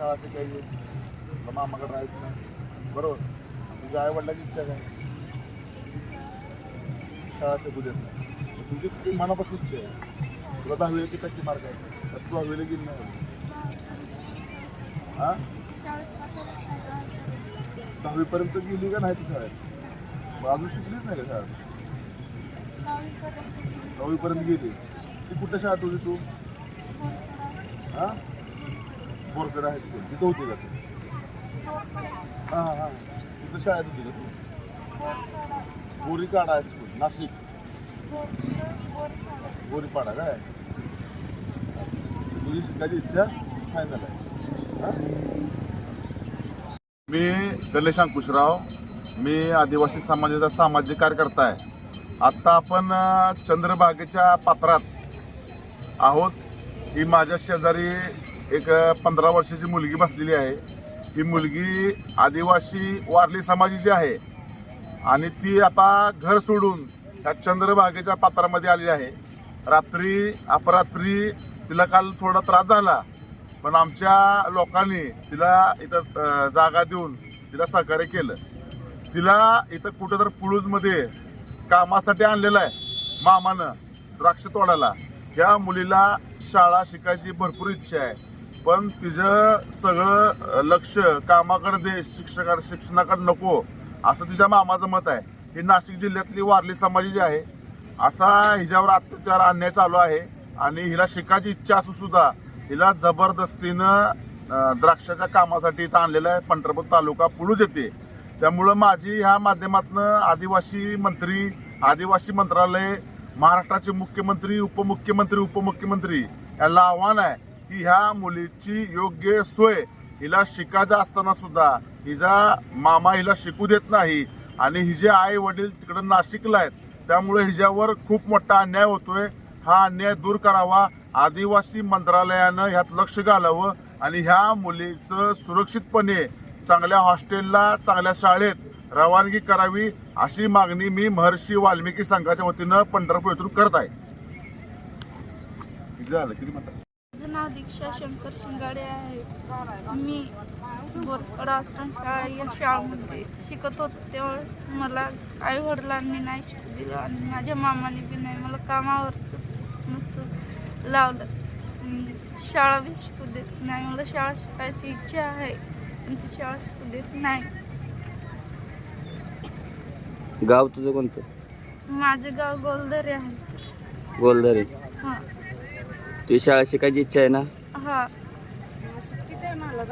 शाळा शिकायची तुला मामाकडे राहायचं नाही. बरोबर. तुझ्या आईवडिलाची इच्छा काय? शाळा शिकू देत नाही. तुझी ती मनापासून इच्छा आहे. तुला दहावी की टक्के मार्क आहे तर तू दहावीला गेली नाही हा? दहावीपर्यंत गेली का नाही तू शाळेत? अजून शिकलीच नाही का शाळेत? दहावीपर्यंत गेली. ती कुठल्या शाळेत होती तू? हा? बोरकडे हायस्कूल तिथं होती का तू? हां हां. तिथं शाळेत होती का तू? बोरीकाडा हायस्कूल नाशिक. बोरीपाडा काय? तुझी शिकायची इच्छा? फायनल आहे. मी गणेश अंकुशराव मी आदिवासी समाजाचा सामाजिक कार्यकर्ता आहे. आत्ता आपण चंद्रबागेच्या चंद्रभागेच्या पात्रात आहोत. ही माझ्या शेजारी एक पंधरा वर्षाची मुलगी बसलेली आहे. ही मुलगी आदिवासी वारली समाजाची आहे. आणि ती आता घर सोडून त्या चंद्रभागेच्या पात्रामध्ये आलेली आहे. रात्री अपरात्री तिला काल थोडा त्रास झाला. पण आमच्या लोकांनी तिला इथं जागा देऊन तिला सहकार्य केलं. तिला इथं कुठं तर पुळूजमध्ये कामासाठी आणलेलं आहे. मामानं द्राक्ष तोडायला. या मुलीला शाळा शिकायची भरपूर इच्छा आहे. पण तिचं सगळं लक्ष कामाकडे दे शिक्षका शिक्षणाकडे नको असं तिच्या मामाचं मत आहे. ही नाशिक जिल्ह्यातली वारली समाजाची आहे असा हिच्यावर अत्याचार अन्याय चालू आहे. आणि हिला शिकायची इच्छा असून सुद्धा हिला जबरदस्तीनं द्राक्षाच्या कामासाठी इथं आणलेलं आहे. पंढरपूर तालुका पुळूज येते. त्यामुळं माझी ह्या माध्यमातनं आदिवासी मंत्री आदिवासी मंत्रालय महाराष्ट्राचे मुख्यमंत्री उपमुख्यमंत्री उपमुख्यमंत्री यांना आव्हान आहे की ह्या मुलीची योग्य सोय. हिला शिकायचं असताना सुद्धा हिचा मामा हिला शिकू देत नाही आणि हिचे आई वडील तिकडं नाशिकला आहेत. त्यामुळे हिच्यावर खूप मोठा अन्याय होतोय. हा अन्याय दूर करावा. आदिवासी मंत्रालयानं ह्यात लक्ष घालावं आणि ह्या मुलीचं सुरक्षितपणे चांगल्या हॉस्टेलला चांगल्या शाळेत रवानगी करावी अशी मागणी मी महर्षी वाल्मिकी संघाच्या वतीनं पंढरपूर येथून करत आहे. किती झालं? किती म्हणतात माझं नाव दीक्षा शंकर शिंगाडे आहे. मी बोरकडा आश्रम शाळा या शाळेमध्ये शिकत होते त्यावेळेस. मला आई वडिलांनी नाही शिकू दिलं आणि माझ्या मामाने बी नाही. मला कामावर मस्त लावलं. शाळा बी शिकू देत नाही. मला शाळा शिकायची इच्छा आहे पण ती शाळा शिकू देत नाही. गाव तुझं कोणतं? माझं गाव गोलदरे आहे. गोलदरे हां. तुझी शाळा शिकायची इच्छा आहे ना? हा. शिकतीच आहे मला